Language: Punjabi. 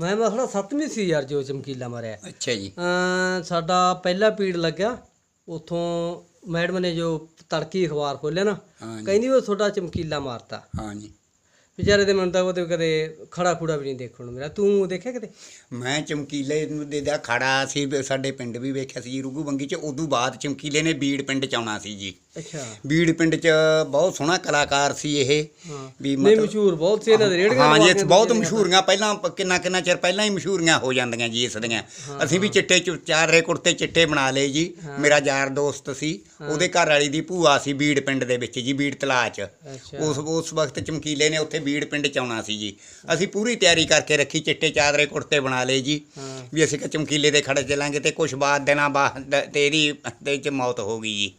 ਮੈਂ ਮਸਲਾ ਸੱਤਵੀਂ ਸੀ ਯਾਰ ਜੋ ਚਮਕੀਲਾ ਮਾਰਿਆ। ਅੱਛਾ ਜੀ। ਅਮ ਸਾਡਾ ਪਹਿਲਾ ਪੀੜ ਲੱਗਿਆ ਉਥੋਂ ਮੈਡਮ ਨੇ ਜੋ ਤੜਕੀ ਅਖਬਾਰ ਖੋਲਿਆ ਨਾ ਹਾਂ ਜੀ। ਕਹਿੰਦੀ ਉਹ ਤੁਹਾਡਾ ਚਮਕੀਲਾ ਮਾਰਤਾ। ਹਾਂ ਜੀ। ਵਿਚਾਰੇ ਦੇ ਮਨ ਤਾਂ ਉਹਦੇ ਕਦੇ ਖੜਾ ਖੂੜਾ ਵੀ ਨਹੀਂ ਦੇਖਣ ਨੂੰ ਮੇਰਾ ਤੂੰ ਦੇਖਿਆ ਕਿਤੇ ਮੈਂ ਚਮਕੀਲੇ ਨੂੰ ਦੇ ਦਾ ਖੜਾ ਸੀ ਸਾਡੇ ਪਿੰਡ ਵੀ ਵੇਖਿਆ ਸੀ ਜੀ ਰੁਗੂ ਬੰਗੀ ਚ। ਉਦੋਂ ਬਾਅਦ ਚਮਕੀਲੇ ਨੇ ਬੀੜ ਪਿੰਡ ਚ ਆਉਣਾ ਸੀ ਜੀ। ਅੱਛਾ। ਬੀੜ ਪਿੰਡ ਚ ਬਹੁਤ ਸੋਹਣਾ ਕਲਾਕਾਰ ਸੀ ਇਹ। ਵੀ ਨਹੀਂ ਮਸ਼ਹੂਰ ਬਹੁਤ ਸੀ ਇਹਨਾਂ ਦੇ ਰੇੜੀਆਂ ਹਾਂ ਜੀ ਬਹੁਤ ਮਸ਼ਹੂਰੀਆਂ ਪਹਿਲਾਂ ਕਿੰਨਾ ਕਿੰਨਾ ਚਿਰ ਪਹਿਲਾਂ ਹੀ ਮਸ਼ਹੂਰੀਆਂ ਹੋ ਜਾਂਦੀਆਂ ਜੀ ਇਸ ਦੀਆਂ। ਅਸੀਂ ਵੀ ਚਿੱਟੇ ਚੁ- ਚਾਰੇ ਕੁੜਤੇ ਚਿੱਟੇ ਬਣਾ ਲਏ ਜੀ। ਮੇਰਾ ਯਾਰ ਦੋਸਤ ਸੀ ਉਹਦੇ ਘਰ ਵਾਲੀ ਦੀ ਭੂਆ ਸੀ ਬੀੜ ਪਿੰਡ ਦੇ ਵਿੱਚ ਜੀ ਬੀੜ ਤਲਾਅ ਚ। ਉਸ ਉਸ ਵਕਤ ਚਮਕੀਲੇ ਨੇ ਉੱਥੇ ਬੀੜ ਪਿੰਡ ਚ ਆਉਣਾ ਸੀ ਜੀ। ਅਸੀਂ ਪੂਰੀ ਤਿਆਰੀ ਕਰਕੇ ਰੱਖੀ ਚਿੱਟੇ ਚਾਦਰੇ ਕੁੜਤੇ ਬਣਾ ਲਏ ਜੀ। ਵੀ ਅਸੀਂ ਕਿ ਚਮਕੀਲੇ ਦੇ ਖੜੇ ਚੱਲਾਂਗੇ ਤੇ ਕੁਝ ਬਾਅਦ ਦਿਨਾਂ ਬਾਅਦ ਤੇਰੀ ਦੇ ਚ ਮੌਤ ਹੋ ਗਈ ਜੀ।